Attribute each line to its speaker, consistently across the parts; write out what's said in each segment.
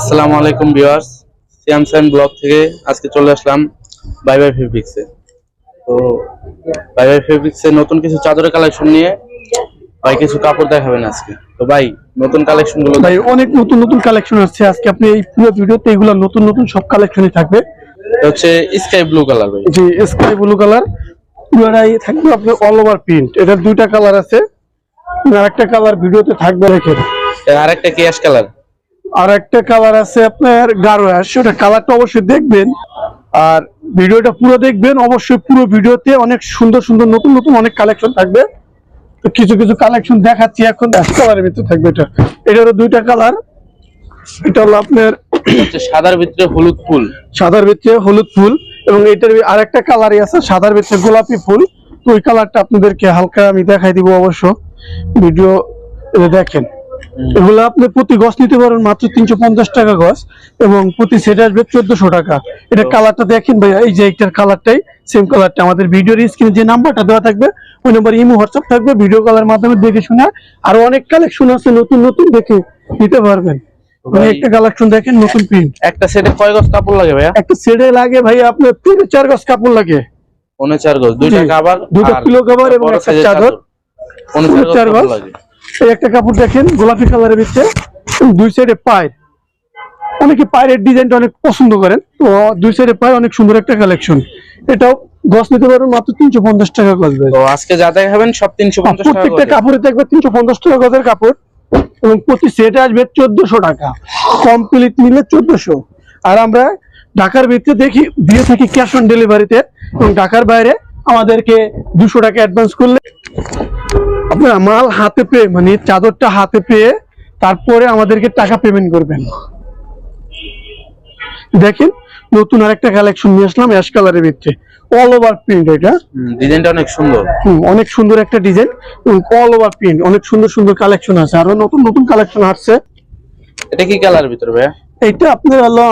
Speaker 1: আসসালামু আলাইকুম ভিউয়ার্স সিয়াম sign blog থেকে আজকে চলে আসলাম বাই বাই ফেব্রিক্সে তো বাই বাই ফেব্রিক্সে নতুন কিছু চাদরের কালেকশন নিয়ে ভাই কিছু কাপড় দেখাবেন আজকে। তো ভাই নতুন কালেকশনগুলো
Speaker 2: ভাই অনেক নতুন নতুন কালেকশন আসছে। আজকে আপনি এই পুরো ভিডিওতে এগুলো নতুন নতুন সব কালেকশনই থাকবে।
Speaker 1: হচ্ছে স্কাই ব্লু কালার ভাই।
Speaker 2: যে স্কাই ব্লু কালার পুরোটাই থাকবে আপনার অল ওভার প্রিন্ট এটার দুইটা কালার আছে। আর একটা কালার ভিডিওতে থাকবে রেখে।
Speaker 1: আরেকটা কি অ্যাশ কালার
Speaker 2: আর একটা কালার আছে আপনার গাঢ় অ্যাশ ওটা কালারটা অবশ্যই দেখবেন। আর ভিডিওটা পুরো দেখবেন অবশ্যই পুরো ভিডিওতে অনেক সুন্দর সুন্দর নতুন নতুন অনেক কালেকশন থাকবে। তো কিছু কিছু কালেকশন দেখাচ্ছি এখন অ্যাশ কালারের ভিতরে থাকবে এটা। এটারও দুইটা কালার এটা হলো আপনার
Speaker 1: সাদার ভিতরে হলুদ ফুল।
Speaker 2: সাদার ভিতরে হলুদ ফুল এবং এটার আর একটা কালারই আছে সাদার ভিতরে গোলাপি ফুল। তো ওই কালারটা আপনাদেরকে হালকা আমি দেখাই দিব অবশ্য। ভিডিও দেখেন এগুলো আপনি প্রতি গছ নিতে পারেন মাত্র তিনশো পঞ্চাশ টাকা গছ এবং প্রতি সেট আসবে চোদ্দশো টাকা। এটা কালারটা দেখেন ভাইয়া এই যে এইটার কালারটাই সেম কালারটা আমাদের ভিডিওর স্ক্রিনে যে নাম্বারটা দেওয়া থাকবে ওই নাম্বার ইমো হোয়াটসঅ্যাপ থাকবে ভিডিও কলের মাধ্যমে দেখে শুনে আরও অনেক কালেকশন আছে নতুন নতুন দেখে নিতে পারবেন।
Speaker 1: ভাই-
Speaker 2: একটা কালেকশন দেখেন নতুন প্রিন্ট
Speaker 1: একটা সেটে কয় গজ কাপড় লাগে ভাইয়া?
Speaker 2: একটা সেটে লাগে ভাই আপনার তিন চার গজ কাপড় লাগে।
Speaker 1: চার গজ দুইটা
Speaker 2: জি,
Speaker 1: কাবার
Speaker 2: এবং একটা চাদর।
Speaker 1: চার
Speaker 2: চার
Speaker 1: গজ। লাগে।
Speaker 2: এই একটা কাপড় দেখেন গোলাপি কালারের ভিতরে দুই সাইডে পায়ের। অনেকে পায়ের ডিজাইনটা অনেক পছন্দ করেন তো দুই সাইডে পায় অনেক সুন্দর একটা কালেকশন এটাও গছ নিতে পারবেন মাত্র তিনশো পঞ্চাশ টাকা গজ ভাই।
Speaker 1: তো আজকে যা দেখাবেন সব তিনশো
Speaker 2: প্রত্যেকটা
Speaker 1: করে।
Speaker 2: কাপড়ে দেখবে তিনশো পঞ্চাশ টাকা গজের কাপড় এবং প্রতি সেটে আসবে চোদ্দশো টাকা। কমপ্লিট নিলে চোদ্দশো। আর আমরা ঢাকার ভিতরে দেখি দিয়ে থাকি ক্যাশ অন ডেলিভারিতে এবং ঢাকার বাইরে আমাদেরকে দুশো টাকা অ্যাডভান্স করলে আপনার মাল হাতে পেয়ে মানে চাদরটা হাতে পেয়ে তারপরে আমাদেরকে টাকা পেমেন্ট করবেন। দেখেন নতুন আরেকটা কালেকশন নিয়ে আসলাম অ্যাশ কালারের ভিতরে। অল ওভার প্রিন্ট এটা।
Speaker 1: ডিজাইনটা অনেক সুন্দর।
Speaker 2: অনেক সুন্দর একটা ডিজাইন। অল ওভার প্রিন্ট অনেক সুন্দর সুন্দর কালেকশন আছে। আরও নতুন নতুন কালেকশন আসছে।
Speaker 1: এটা কি কালার ভিতরে ভাইয়া?
Speaker 2: এইটা আপনার হলো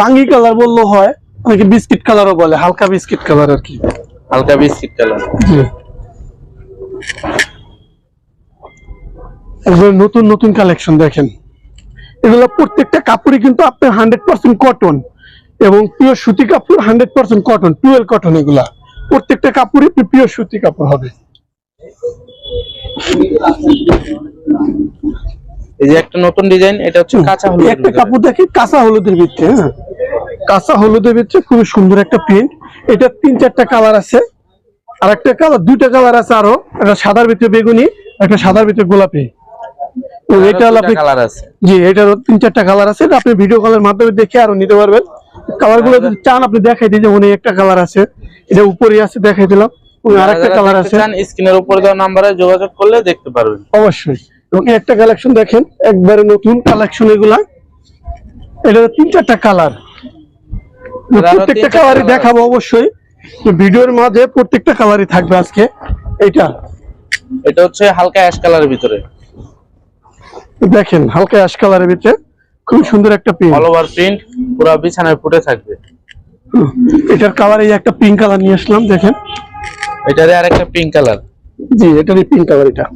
Speaker 2: বাঙ্গি কালার বলল হয় অনেকে বিস্কিট কালারও বলে হালকা বিস্কিট কালার আর কি।
Speaker 1: হালকা বিস্কিট কালার।
Speaker 2: একবার নতুন নতুন কালেকশন দেখেন। এগুলো প্রত্যেকটা কাপড়ই কিন্তু আপনার হান্ড্রেড পার্সেন্ট কটন এবং পিওর সুতি কাপড় hundred percent cotton twelve cotton এগুলা। প্রত্যেকটা কাপড়ই পিওর সুতি কাপড় হবে।
Speaker 1: এই যে একটা নতুন ডিজাইন এটা হচ্ছে কাঁচা হলুদ
Speaker 2: একটা কাপড় দেখি কাঁচা হলুদের ভিতরে হ্যাঁ। কাঁচা হলুদের ভিতরে খুবই সুন্দর একটা প্রিন্ট এটা তিন চারটা কালার আছে। আর একটা কালার দুইটা কালার আছে আরও। একটা সাদার ভিতরে বেগুনি একটা সাদার ভিতরে গোলাপি। এটা আপনি
Speaker 1: কালার আছে।
Speaker 2: জি এটারও তিন চারটা কালার আছে। আপনি ভিডিও কলের মাধ্যমে দেখে আরও নিতে পারবেন। কালারগুলো যদি চান আপনি দেখাই দিই যেমন একটা কালার আছে। এটা উপরে আছে দেখাই দিলাম। আরেকটা কালার আছে।
Speaker 1: স্ক্রিনের উপরে দেওয়া নাম্বারে যোগাযোগ করলে দেখতে পারবেন।
Speaker 2: অবশ্যই। এবং একটা কালেকশন দেখেন একবারে নতুন কালেকশন এগুলা। এটা তিন চারটা কালার প্রত্যেকটা কালারই দেখাবো অবশ্যই। ভিডিওর মাঝে প্রত্যেকটা কালারই থাকবে আজকে। এটা
Speaker 1: এটা হচ্ছে হালকা অ্যাশ কালারের ভিতরে।
Speaker 2: দেখেন হালকা অ্যাশ কালারের ভিতরে খুব সুন্দর একটা পিঙ্ক
Speaker 1: অল ওভার প্রিন্ট পুরো বিছানায় ফুটে থাকবে।
Speaker 2: এটার কালার এই একটা পিঙ্ক কালার নিয়ে আসলাম দেখেন।
Speaker 1: এটারে আরেকটা পিঙ্ক কালার
Speaker 2: জি এটারই পিঙ্ক কালার এটা।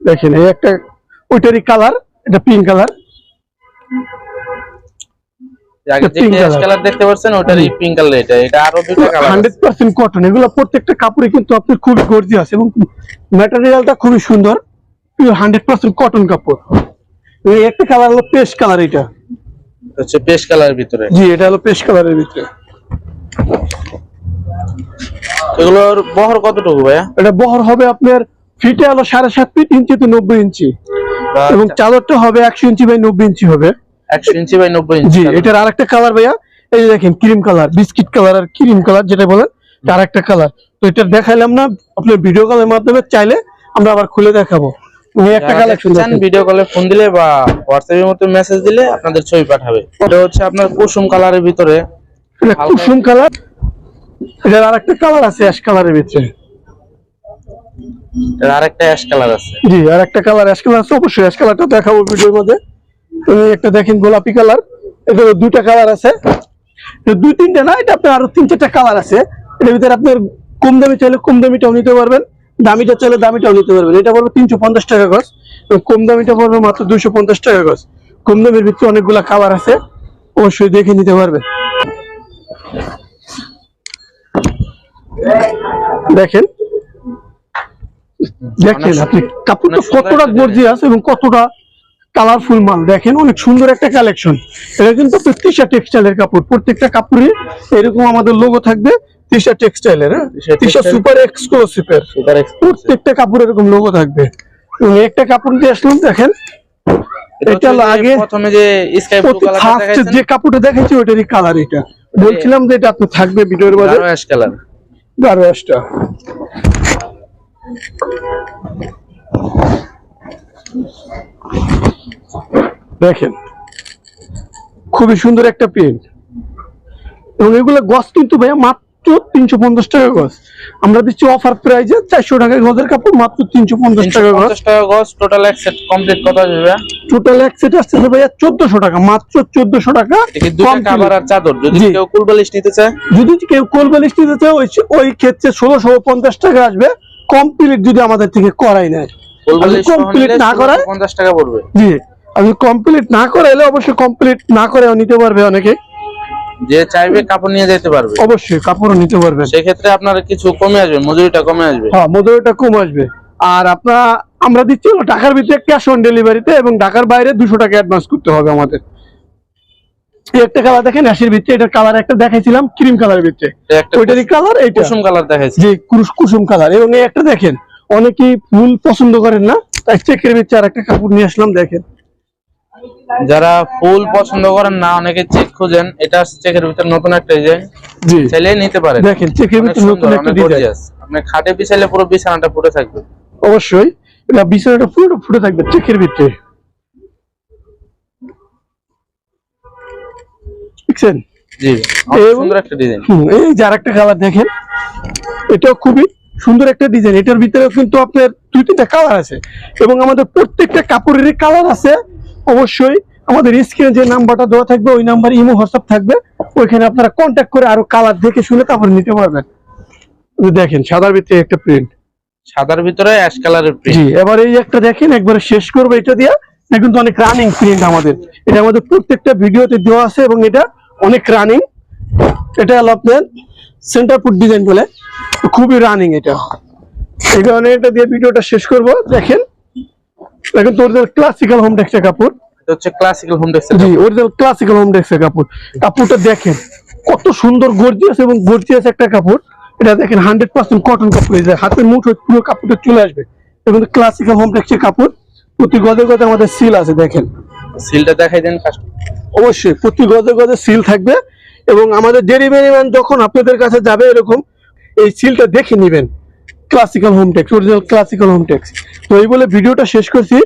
Speaker 2: দেখেন এই একটা ওইটারই কালার এটা পিঙ্ক কালার
Speaker 1: আগে যে
Speaker 2: pink
Speaker 1: কালার দেখতে পাচ্ছেন ওটারই পিঙ্ক কালার এটা এটা আরও দুটো কালার
Speaker 2: হান্ড্রেড পার্সেন্ট কটন এগুলো প্রত্যেকটা কাপড়ে কিন্তু আপনার খুবই গর্জিয়াস এবং ম্যাটেরিয়ালটা খুবই সুন্দর হান্ড্রেড পার্সেন্ট কটন কাপড়। এই একটা কালার হলো পেস্ট কালার এটা।
Speaker 1: হচ্ছে পেস্ট কালারের ভিতরে।
Speaker 2: জি এটা হলো পেস্ট কালারের ভিতরে।
Speaker 1: এগুলোর বহর কতটুকু ভাইয়া?
Speaker 2: এটা বহর হবে আপনার ফিটে হলো সাড়ে সাত ফিট ইঞ্চি তো নব্বই ইঞ্চি। এবং চাদরটা হবে একশো ইঞ্চি বাই নব্বই ইঞ্চি হবে।
Speaker 1: একশো ইঞ্চি বাই নব্বই ইঞ্চি
Speaker 2: জি এটার আরেকটা কালার ভাইয়া এই যে দেখেন ক্রিম কালার বিস্কিট কালার আর ক্রিম কালার যেটা বলেন তার একটা কালার তো এটা দেখাইলাম না আপনার ভিডিও কলের মাধ্যমে চাইলে আমরা আবার খুলে দেখাবো। একটা কালেকশন
Speaker 1: ভিডিও কলে ফোন দিলে বা হোয়াটসঅ্যাপ এর মধ্যে মেসেজ দিলে আপনাদের ছবি পাঠাবে। এটা হচ্ছে আপনার কুসুম কালারের ভিতরে।
Speaker 2: কুসুম কালার এটার আরেকটা কালার আছে অ্যাশ কালারের ভিতরে।
Speaker 1: এর আরেকটা অ্যাশ কালার আছে।
Speaker 2: জি আর একটা কালার অ্যাশ কালার আছে অবশ্যই অ্যাশ কালারটা দেখাবো ভিডিওর মধ্যে। একটা দেখেন গোলাপি কালার। এটা দুইটা কালার আছে। দুই তিনটা না এটা আপনার আরও তিন চারটা কালার আছে। এটার ভিতরে আপনার কম দামি চাইলে কম দামিটাও নিতে পারবেন দামিটা চাইলে দামিটাও নিতে পারবেন। এটা পড়বে তিনশো পঞ্চাশ টাকা এবং কম দামিটা পড়বে মাত্র দুইশো পঞ্চাশ টাকা গজ। কম দামের ভিতরে অনেকগুলা কালার আছে অবশ্যই দেখে নিতে পারবেন। দেখেন দেখেন আপনি কাপড়টা কতটা গর্জিয়াস এবং কতটা কালারফুল মাল। দেখেন অনেক সুন্দর একটা কালেকশন এটা কিন্তু তৃষা টেক্সটাইলের কাপড়। প্রত্যেকটা কাপড়ে এরকম আমাদের লোগো থাকবে তৃষা টেক্সটাইলের হ্যাঁ?
Speaker 1: তৃষা
Speaker 2: সুপার এক্সক্লুসিভের প্রত্যেকটা কাপড় এরকম লোগো থাকবে। একটা কাপড় দিয়ে আসলাম দেখেন। এটা
Speaker 1: প্রথমে যে স্কাই ব্লু কালারটা
Speaker 2: যে কাপড়টা ওটারই কালার এটা। বলছিলাম যে এটা আপনি থাকবে ভিডিওর
Speaker 1: গাঢ় কালার
Speaker 2: গাঢ় দেখেন খুবই সুন্দর একটা প্রিন্ট এবং এগুলো গছ কিন্তু ভাইয়া মাত্র তিনশো পঞ্চাশ টাকা গছ। আমরা দিচ্ছি অফার প্রাইজে চারশো টাকা গজের কাপড় মাত্র তিনশো পঞ্চাশ টাকা
Speaker 1: পঞ্চাশ গজ টোটাল এক সেট কমপ্লিট কত আসবে
Speaker 2: টোটাল এক সেট আসতেছে ভাইয়া চোদ্দশো টাকা মাত্র চোদ্দশো টাকা।
Speaker 1: কাভার আর চাদর। যদি কেউ কুল বালিশ নিতে চায়?
Speaker 2: যদি কেউ কোল বালিশ নিতে চায় ওই ওই ক্ষেত্রে ষোলোশো পঞ্চাশ টাকা আসবে। কমপ্লিট যদি আমাদের থেকে করাই নেয়।
Speaker 1: নিলে
Speaker 2: না করায়?
Speaker 1: 1650 টাকা পড়বে।
Speaker 2: জি। আমি কমপ্লিট না করাইলে অবশ্যই কমপ্লিট না করেও নিতে পারবে অনেকে।
Speaker 1: যে চাইবে কাপড় নিয়ে যেতে পারবে।
Speaker 2: অবশ্যই কাপড়ও নিতে পারবেন
Speaker 1: সেক্ষেত্রে আপনার কিছু কমে আসবে মজুরিটা কমে আসবে।
Speaker 2: হ্যাঁ মজুরিটা কম আসবে। আর আপনার আমরা দিচ্ছি ঢাকার ভিতরে ক্যাশ অন ডেলিভারিতে এবং ঢাকার বাইরে দুশো টাকা অ্যাডভান্স করতে হবে আমাদের। এই একটা কালার দেখেন অ্যাশের ভিতরে এটার কালার একটা দেখাইছিলাম ক্রিম কালারের ভিতরে। ওইটারই কালার এইটা?
Speaker 1: কুসুম কালার দেখাইছে।
Speaker 2: কুরুশ কুসুম কালার এবং এই একটা দেখেন অনেকেই ফুল পছন্দ করেন না তাই চেকের ভিতরে আর একটা কাপড় নিয়ে আসলাম দেখেন।
Speaker 1: যারা ফুল পছন্দ করেন না অনেকে চেক খুঁজেন এটা চেকের ভিতরে নতুন একটা ডিজাইন
Speaker 2: জি।
Speaker 1: চাইলে নিতে পারেন।
Speaker 2: দেখেন চেকের ভিতরে নতুন
Speaker 1: সুন্দর
Speaker 2: একটা ডিজাইন
Speaker 1: আপনি খাটে বিছাইলে পুরো বিছানাটা ফুটে থাকবে।
Speaker 2: অবশ্যই। এটা বিছানাটা পুরো ফুটে থাকবে চেকের ভিতরে। দেখছেন?
Speaker 1: জি সুন্দর একটা ডিজাইন
Speaker 2: এই যে আরেকটা কালার দেখেন এটাও খুবই সুন্দর একটা ডিজাইন এটার ভিতরেও কিন্তু আপনার দুই তিনটা কালার আছে। এবং আমাদের প্রত্যেকটা কাপড়েরই কালার আছে। অবশ্যই আমাদের স্ক্রিনে যে নাম্বারটা দেওয়া থাকবে ওই নাম্বার ইমো হোয়াটসঅ্যাপ থাকবে। ওইখানে আপনারা কন্ট্যাক্ট করে আরও কালার দেখে শুনে তারপরে নিতে পারবেন। দেখেন সাদার ভিতরে একটা প্রিন্ট
Speaker 1: সাদার ভিতরে অ্যাশ কালারের প্রিন্ট
Speaker 2: জি এবার এই একটা দেখেন একবারে শেষ করব এটা দিয়া। এটা কিন্তু অনেক রানিং প্রিন্ট আমাদের। এটা আমাদের প্রত্যেকটা ভিডিওতে দেওয়া আছে এবং এটা অনেক রানিং এটা হলো আপনার সেন্টার ফুট ডিজাইন বলে। খুবই রানিং এটা। এই কারণে এটা দিয়ে ভিডিওটা শেষ করব। দেখেন দেখেন তো অরিজিনাল ক্লাসিক্যাল হোম টেক্সের কাপড়।
Speaker 1: এটা হচ্ছে ক্লাসিক্যাল হোম টেক্সটাইল
Speaker 2: জি অরিজিনাল ক্লাসিক্যাল হোম টেক্সের কাপড়। কাপড়টা দেখেন কত সুন্দর গর্জিয়াস এবং গর্জিয়াস একটা কাপড়। এটা দেখেন হান্ড্রেড পার্সেন্ট কটন কাপড়। এই যে হাতের মুঠো পুরো কাপড়টা চলে আসবে। এবং ক্লাসিক্যাল হোম টেক্সের কাপড়। প্রতি গজে গজে আমাদের সিল আছে দেখেন।
Speaker 1: সিলটা দেখাই দেন
Speaker 2: অবশ্যই প্রতি গজে গজে সিল থাকবে। এবং আমাদের ডেলিভারি ম্যান যখন আপনাদের কাছে যাবে এরকম এই সিলটা দেখে নেবেন। Classical home tex original classical home tex তো এই বলে ভিডিওটা শেষ করছি।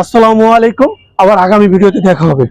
Speaker 2: আসসালামু আলাইকুম। আবার আগামী ভিডিওতে দেখা হবে।